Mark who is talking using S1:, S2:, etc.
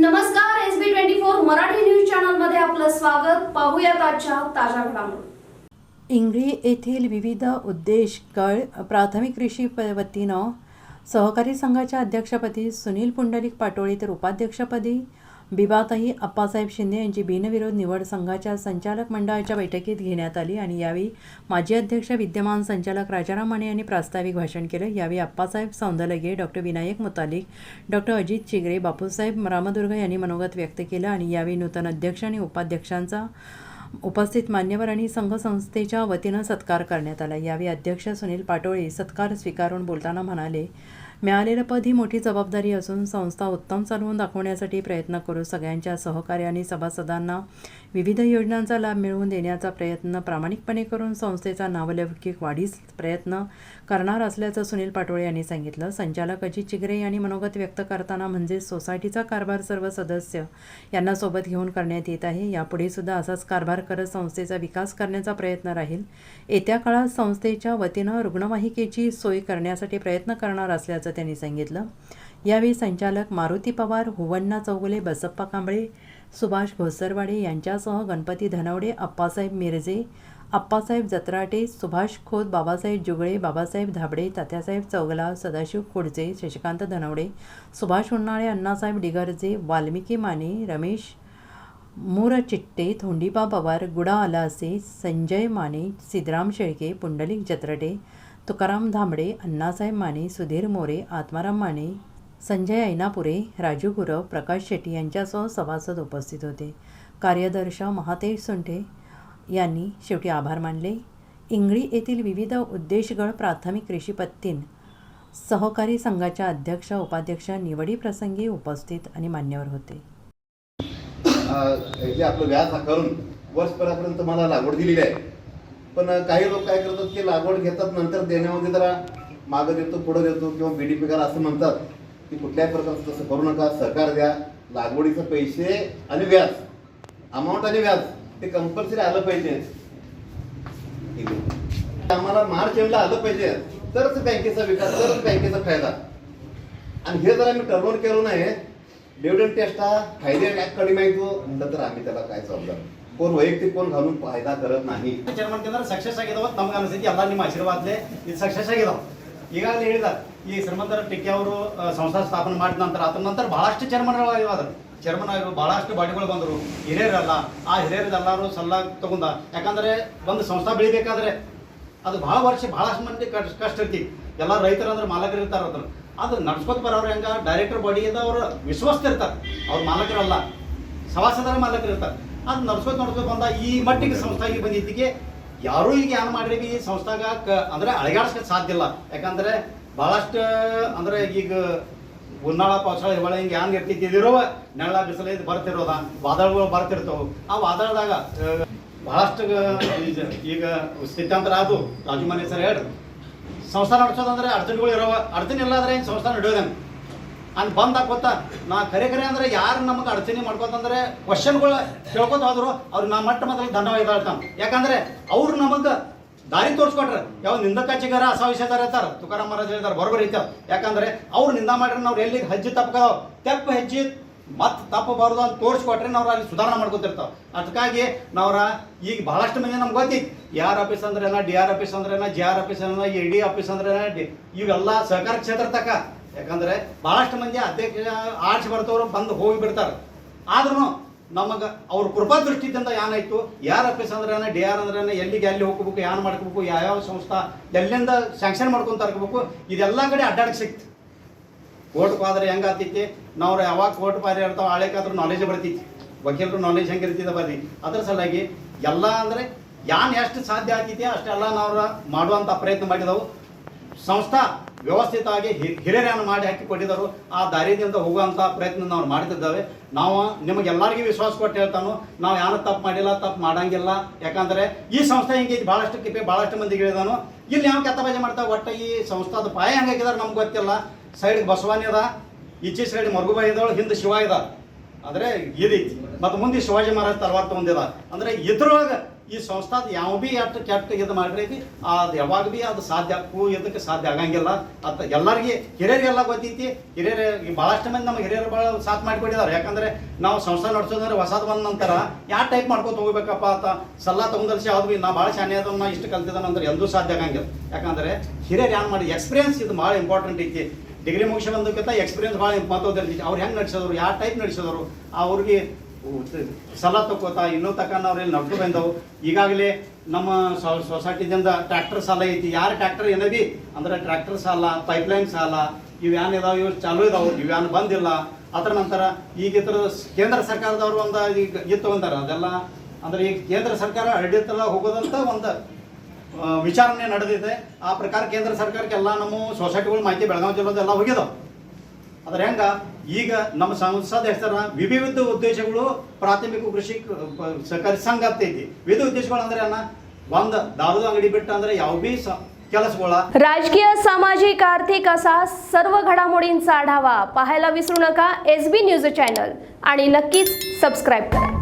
S1: नमस्कार S B twenty four Marathi news चॅनलमध्ये आपलं स्वागत. पाहूयात आजच्या ताज्या घडामोडी.
S2: इंगळी येथील विविध उद्देश गळ प्राथमिक कृषी वतीनं सहकारी संघाच्या अध्यक्षपदी सुनील पुंडलिक पाटोळी तर उपाध्यक्षपदी बिबाताही अप्पासाहेब शिंदे यांची बिनविरोध निवड संघाच्या संचालक मंडळाच्या बैठकीत घेण्यात आली आणि यावेळी माजी अध्यक्ष विद्यमान संचालक राजाराम माने यांनी प्रास्ताविक भाषण केलं. यावेळी अप्पासाहेब सौंदलगे डॉक्टर विनायक मुतालिक डॉक्टर अजित चिगरे बापूसाहेब रामदुर्ग यांनी मनोगत व्यक्त केलं आणि यावेळी नूतन अध्यक्ष आणि उपाध्यक्षांचा उपस्थित मान्यवर आणि संघ संस्थेच्या वतीनं सत्कार करण्यात आला. यावेळी अध्यक्ष सुनील पाटोळे सत्कार स्वीकारून बोलताना म्हणाले मिळालेलं पद ही मोठी जबाबदारी असून संस्था उत्तम चालवून दाखवण्यासाठी प्रयत्न करू सगळ्यांच्या सहकार्याने आणि सभासदांना विविध योजनांचा लाभ मिळवून देण्याचा प्रयत्न प्रामाणिकपणे करून संस्थेचा नावलौकिक वाढीस प्रयत्न करणार असल्याचं सुनील पाटोळे यांनी सांगितलं. संचालक अजित चिगरे यांनी मनोगत व्यक्त करताना म्हणजे सोसायटीचा कारभार सर्व सदस्य यांना सोबत घेऊन करण्यात येत आहे. यापुढे सुद्धा असाच कारभार करत संस्थेचा विकास करण्याचा प्रयत्न राहील. येत्या काळात संस्थेच्या वतीनं रुग्णवाहिकेची सोय करण्यासाठी प्रयत्न करणार असल्याचं त्यांनी सांगितलं. यावेळी संचालक मारुती पवार हुवण्णा चौगुले बसप्पा कांबळे सुभाष घोसरवाडे यांच्यासह गणपती धनवडे अप्पासाहेब मिरजे अप्पासाहेब जत्राटे सुभाष खोत बाबासाहेब जुगळे बाबासाहेब धाबडे तात्यासाहेब चौगला सदाशिव खुडजे शशिकांत धनवडे सुभाष उन्हाळे अण्णासाहेब डिगरजे वाल्मिकी माने रमेश मूरचिट्टे थोंडीबा पवार गुडा आलासे संजय माने सिद्धराम शेळके पुंडलिक जत्रटे तुकाराम धांबडे अण्णासाहेब माने सुधीर मोरे आत्माराम माने संजय ऐनापुरे राजू गुरव प्रकाश शेट्टी यांच्यासह सभासद उपस्थित होते. कार्यदर्श महातेज सुंठे यांनी शेवटी आभार मानले. इंगळी येथील विविध उद्देशगळ प्राथमिक कृषीपत्तीन सहकारी संघाच्या अध्यक्ष उपाध्यक्ष निवडीप्रसंगी उपस्थित आणि मान्यवर होते.
S3: आपलं व्याज करून वर्षभरापर्यंत मला लागवड दिलेली आहे. पण काही लोक काय करतात की लागवड घेतात नंतर देण्यामध्ये जरा मागं देतो पुढं देतो किंवा बी डी पी असं म्हणतात. की कुठल्याही प्रकारचं तसं करू नका सहकार द्या. लागवडीचे पैसे आणि व्याज. अमाऊंट आणि व्याज ते कंपल्सरी आलं पाहिजे. आम्हाला मार्च एंडला आलं पाहिजे. तरच बँकेचा विकास तरच बँकेचा फायदा. आणि हे जर आम्ही टर्न केलं नाही. डिव्हिडंड टेस्ट हा फायदे काय कडी माहिती म्हणलं तर आम्ही त्याला काय जबाबदार? कोण वैयक्तिक कोण घालून फायदा करत नाही
S4: ಚೇರ್ಮನ್ ಕೇಂದ್ರ ಸಕ್ಸಸ್ ಆಗಿದಾವ ನಮ್ಗೆ ಅನಿಸ್ತೈತಿ ಎಲ್ಲ ನಿಮ್ಮ ಆಶೀರ್ವಾದಲೆ ಇದು ಸಕ್ಸಸ್ ಆಗಿದಾವ ಈಗಾಗಲೇ ಹೇಳಿದ ಈ ಶ್ರೀಮಂತರ ಟಿಕ್ಕಿ ಅವರು ಆ, ಸಂಸ್ಥಾ ಸ್ಥಾಪನೆ ಮಾಡಿದ ನಂತರ ಅದ್ರ ನಂತರ ಬಹಳಷ್ಟು ಚೇರ್ಮನ್ಗಳು ಆಗಿವಾದ್ರು ಚೇರ್ಮನ್ ಆಗಿರೋ ಬಹಳಷ್ಟು ಬಾಡಿಗಳು ಬಂದರು ಹಿರಿಯರಲ್ಲ ಆ ಹಿರಿಯರದೆಲ್ಲರೂ ಸಲ್ಲ ತಗೊಂಡ ಯಾಕಂದ್ರೆ ಒಂದು ಸಂಸ್ಥಾ ಬೆಳಿಬೇಕಾದ್ರೆ ಅದು ಬಹಳ ವರ್ಷ ಬಹಳಷ್ಟು ಮಂದಿ ಕಷ್ಟ ಕಷ್ಟ ಇರ್ತಿ ಎಲ್ಲ ರೈತರು ಅಂದ್ರೆ ಮಾಲಕರು ಇರ್ತಾರ ಅದ್ರ ಅದು ನಡ್ಸ್ಕೊತ ಬರೋರು ಹೆಂಗ ಡೈರೆಕ್ಟರ್ ಬಾಡಿ ಅವ್ರು ವಿಶ್ವಸ್ತ ಇರ್ತಾರೆ ಅವ್ರ ಮಾಲಕರಲ್ಲ ಸಭಾಸದರ ಮಾಲಕರು ಇರ್ತಾರೆ ಅದು ನಡ್ಸ್ಕೊತ ನಡ್ಸ್ಕೊತ ಬಂದ ಈ ಮಟ್ಟಿಗೆ ಸಂಸ್ಥೆಗೆ ಬಂದಿದ್ದಕ್ಕೆ ಯಾರೂ ಈಗ ಏನು ಮಾಡ್ರಿ ಈ ಸಂಸ್ಥಾಗ ಅಂದ್ರೆ ಅಳಗಾಡ್ಸಕ್ಕೆ ಸಾಧ್ಯ ಇಲ್ಲ. ಯಾಕಂದ್ರೆ ಭಾಳಷ್ಟು ಅಂದ್ರೆ ಈಗ ಉನ್ನಾಳ ಪಾವಸಾಳ ಹಿವಾಳ ಹಿಂಗೆ ಹ್ಯಾಂಗ ಇರ್ತಿದ್ದಿರೋ ನೆಳ ಬಿಸಿಲು ಇದು ಬರ್ತಿರೋದ, ವಾದಳಗಳು ಬರ್ತಿರ್ತಾವ. ಆ ವಾದಳದಾಗ ಭಾಳಷ್ಟು ಈಗ- ಸ್ಥಿತ್ಯಂತರ ಅದು ರಾಜು ಮನೆ ಸರ್ ಹೇಳ್ರಿ. ಸಂಸ್ಥಾನ ನಡೆಸೋದಂದ್ರೆ ಅಡಚಣೆಗಳು ಇರೋವ. ಅಡಚಣೆ ಇಲ್ಲ ಅಂದ್ರೆ ಸಂಸ್ಥಾನ ನಡೆಯೋದಂಗೆ ಅಂತ ಬಂದಾಗ ಗೊತ್ತಾ? ನಾ ಕರೆ ಕರೆ ಅಂದ್ರೆ ಯಾರು ನಮಗೆ ಅಡಚಣೆ ಮಾಡ್ಕೋತಂದ್ರೆ ಕ್ವಶನ್ಗಳು ಕೇಳ್ಕೊತ ಹೋದ್ರು. ಅವ್ರು ನಾ ಮಟ್ಟ ಮೊದಲು ದಂಡವಾಗಿ ಹೇಳ್ತಾನೆ ಯಾಕಂದ್ರೆ ಅವ್ರು ನಮಗೆ ದಾರಿ ತೋರಿಸ್ಕೊಟ್ರೆ. ಯಾವ ನಿಂದಕಾಚಿಗಾರ ಅಸಾವಿಷ್ಯದಾರ ಇರ್ತಾರ ತುಕಾರಾಮ್ ಮಹಾರಾಜ್ ಹೇಳ್ತಾರೆ ಬರೋಬರ್ ಐತೆ ಯಾಕಂದ್ರೆ ಅವ್ರು ನಿಂದ ಮಾಡ್ರೆ ನಾವು ಎಲ್ಲಿಗೆ ಹೆಜ್ಜೆ ತಪ್ಪಕದಾವ ತೆಪ್ಪ ಹೆಜ್ಜೆ ಮತ್ತೆ ತಪ್ಪಬಾರ್ದು ಅಂತ ತೋರಿಸ್ಕೊಟ್ರೆ ನಾವು ಅಲ್ಲಿ ಸುಧಾರಣೆ ಮಾಡ್ಕೊತಿರ್ತಾವ. ಅದಕ್ಕಾಗಿ ನಾವ್ರ ಈಗ ಬಹಳಷ್ಟು ಮಂದಿ ನಮ್ಗೆ ಗೊತ್ತಿ ಯಾರ್ ಆಫೀಸ್ ಅಂದ್ರೆ ಡಿ ಆರ್ ಆಫೀಸ್ ಅಂದ್ರೆ ಜಿ ಆರ್ ಆಫೀಸ್ ಅಂದ್ರೆ ಎ ಡಿ ಆಫೀಸ್ ಅಂದ್ರೆ ಇವೆಲ್ಲ ಸಹಕಾರ ಕ್ಷೇತ್ರ ತಕ ಯಾಕಂದ್ರೆ ಬಹಳಷ್ಟು ಮಂದಿ ಅಧ್ಯಕ್ಷ ಆರ್ಚ್ ಬರ್ತವ್ರು ಬಂದು ಹೋಗಿ ಬಿಡ್ತಾರೆ. ಆದ್ರೂ ನಮಗೆ ಅವ್ರ ಕೃಪಾ ದೃಷ್ಟಿಯಿಂದ ಏನಾಯ್ತು ಯಾರ್ ಆಫೀಸ್ ಅಂದ್ರೆ ಡಿ ಆರ್ ಅಂದ್ರೆ ಎಲ್ಲಿಗೆ ಎಲ್ಲಿ ಹೋಗ್ಬೇಕು ಏನು ಮಾಡ್ಕೋಬೇಕು, ಯಾವ್ಯಾವ ಸಂಸ್ಥಾ, ಎಲ್ಲಿಂದ ಸ್ಯಾಂಕ್ಷನ್ ಮಾಡ್ಕೊಂತ ಇರ್ಬೇಕು ಇದೆಲ್ಲ ಕಡೆ ಅಡ್ಡಾಡಕ್ ಸಿಕ್ತು. ಕೋರ್ಟ್ ಪಾದ್ರೆ ಹೆಂಗೆ ಆತೈತಿ ನಾವು ಯಾವಾಗ ಕೋರ್ಟ್ ಪಾರಿ ಇರ್ತಾವ ಆಳ್ಬೇಕಾದ್ರೂ ನಾಲೆಜ್ ಬರ್ತೈತಿ. ವಕೀಲರು ನಾಲೆಜ್ ಹೆಂಗೆ ಇರ್ತೈತೆ ಬರ್ರಿ. ಅದ್ರ ಸಲುವಾಗಿ ಎಲ್ಲ ಅಂದ್ರೆ ಯಾನ್ ಎಷ್ಟು ಸಾಧ್ಯ ಆಗ್ತೈತಿ ಅಷ್ಟೆಲ್ಲ ನಾವು ಮಾಡುವಂಥ ಪ್ರಯತ್ನ ಮಾಡಿದವು. ಸಂಸ್ಥಾ ವ್ಯವಸ್ಥಿತವಾಗಿ ಹಿರಿಯರನ್ನು ಮಾಡಿ ಹಾಕಿ ಕೊಟ್ಟಿದ್ದರು ಆ ದಾರಿಯಿಂದ ಹೋಗುವಂಥ ಪ್ರಯತ್ನ ನಾವು ಮಾಡ್ತಿದ್ದೇವೆ. ನಾವು ನಿಮಗೆಲ್ಲರಿಗೂ ವಿಶ್ವಾಸ ಕೊಟ್ಟು ಹೇಳ್ತಾನು, ನಾವು ಯಾರು ತಪ್ಪು ಮಾಡಿಲ್ಲ, ತಪ್ಪು ಮಾಡಂಗಿಲ್ಲ. ಯಾಕಂದ್ರೆ ಈ ಸಂಸ್ಥೆ ಹಿಂಗೆ ಭಾಳಷ್ಟು ಕಿಪಿ ಭಾಳಷ್ಟು ಮಂದಿಗೆ ಹೇಳಿದಾನು. ಇಲ್ಲಿ ಯಾವ ಕೆತ್ತ ಬಜೆ ಮಾಡ್ತಾವೆ? ಒಟ್ಟು ಈ ಸಂಸ್ಥಾದ ಪಾಯ ಹೆಂಗಾಗಿದಾರೆ ನಮ್ಗೆ ಗೊತ್ತಿಲ್ಲ. ಸೈಡ್ ಬಸವಾನಿ ಅದ ಈಚೆ ಸೈಡ್ ಮರುಗುಬಾಯಿ ಇದ್ದವಳು ಹಿಂದೆ ಶಿವ ಇದ ಅಂದ್ರೆ ಇದೈತಿ ಮತ್ತು ಮುಂದೆ ಶಿವಾಜಿ ಮಹಾರಾಜ್ ತರವಾರ್ತ ಹೊಂದಿದ ಅಂದ್ರೆ ಇದ್ರೊಳಗೆ ಈ ಸಂಸ್ಥಾದ ಯಾವ ಭೀ ಅಷ್ಟು ಕೆಟ್ಟ ಇದು ಮಾಡ್ರಿ ಅದು ಯಾವಾಗ ಭೀ ಅದು ಸಾಧ್ಯ ಕೂ ಇದಕ್ಕೆ ಸಾಧ್ಯ ಆಗಂಗಿಲ್ಲ. ಅಂತ ಎಲ್ಲರಿಗೆ ಹಿರಿಯರಿಗೆಲ್ಲ ಗೊತ್ತೈತಿ, ಹಿರಿಯರ ಭಾಳಷ್ಟು ಮಂದಿ ನಮ್ಮ ಹಿರಿಯರು ಭಾಳ ಸಾಥ್ ಮಾಡಿಕೊಟ್ಟಿದ್ದಾರೆ. ಯಾಕಂದ್ರೆ ನಾವು ಸಂಸ್ಥೆ ನಡೆಸೋದಂದ್ರೆ ಹೊಸದು ಬಂದ ನಂತರ ಯಾವ ಟೈಪ್ ಮಾಡ್ಕೊತ ಹೋಗ್ಬೇಕಪ್ಪ ಅಂತ ಸಲ್ಲ ತಗೊಂಡಲ್ಸಿ ಯಾವ್ದು ಭೀ ನಾ ಭಾಳ ಶಾನೆ ಅದ ನಾ ಇಷ್ಟು ಕಲ್ತಿದ್ದಾನೆ ಅಂದ್ರೆ ಎಂದೂ ಸಾಧ್ಯ ಆಗಂಗಿಲ್ಲ. ಯಾಕಂದ್ರೆ ಹಿರಿಯರು ಏನು ಮಾಡಿ ಎಕ್ಸ್ಪೀರಿಯನ್ಸ್ ಇದು ಭಾಳ ಇಂಪಾರ್ಟೆಂಟ್ ಐತಿ. ಡಿಗ್ರಿ ಮುಗಿಸಿ ಬಂದಕ್ಕಿಂತ ಎಕ್ಸ್ಪೀರಿಯನ್ಸ್ ಭಾಳ ಮಹತ್ವದೈತಿ ಅವ್ರು ಹೆಂಗೆ ನಡೆಸೋರು ಯಾವ ಟೈಪ್ ನಡೆಸೋರು ಅವ್ರಿಗೆ ಸಲ ತಗೋತಾ ಇನ್ನೂ ತಕ ಅವ್ರಲ್ಲಿ ನಡ್ದು ಬಂದವು. ಈಗಾಗಲೇ ನಮ್ಮ ಸೊಸೈಟಿದಿಂದ ಟ್ರ್ಯಾಕ್ಟರ್ ಸಾಲ ಐತಿ. ಯಾರು ಟ್ರ್ಯಾಕ್ಟರ್ ಏನದಿ ಅಂದ್ರೆ ಟ್ರ್ಯಾಕ್ಟರ್ ಸಾಲ, ಪೈಪ್ಲೈನ್ ಸಾಲ, ಇವು ಇದಾವೆ ಇದಾವ ಚಾಲೂ ಇದಾವು, ಇವು ಏನು ಬಂದಿಲ್ಲ. ಅದರ ನಂತರ ಈಗ ಇತರ ಕೇಂದ್ರ ಸರ್ಕಾರದವರು ಒಂದು ಈಗ ಇದು ಅದಲ್ಲ ಅದೆಲ್ಲ ಅಂದ್ರೆ ಈಗ ಕೇಂದ್ರ ಸರ್ಕಾರ ಅಡ್ಡಿತ್ತಲ್ಲ ಹೋಗೋದಂತ ಒಂದು ವಿಚಾರಣೆ ನಡೆದಿದೆ. ಆ ಪ್ರಕಾರ ಕೇಂದ್ರ ಸರ್ಕಾರಕ್ಕೆ ಎಲ್ಲ ನಮ್ಮ ಸೊಸೈಟಿಗಳು ಮಾಹಿತಿ ಬೆಳಗಾವಿ ಜಿಲ್ಲೆದೆಲ್ಲ ಹೋಗಿದಾವೆ. ಅದ್ರ ಹೆಂಗ ಈಗ ನಮ್ಮ ಸಂಸದ ಹೆಸರ ವಿವಿಧ ಉದ್ದೇಶಗಳು ಪ್ರಾಥಮಿಕ ಕೃಷಿ ಕ- ಪ- ಸಹಕಾರಿ ಸಂಘ ಅಂತ ಐತಿ ವಿವಿಧ ಉದ್ದೇಶಗಳು ಅಂದ್ರೆ ಅನ್ನ ಒಂದ್ ದಾರದ ಅಂಗಡಿ ಬಿಟ್ಟು ಅಂದ್ರೆ ಯಾವ ಬಿ ಸ- ಕೆಲಸಗಳ
S1: राजकीय सामाजिक आर्थिक असा सर्व घडामोडींचा आढावा पाहायला विसरू नका एस बी न्यूज चॅनल आणि नक्कीच सबस्क्राईब करा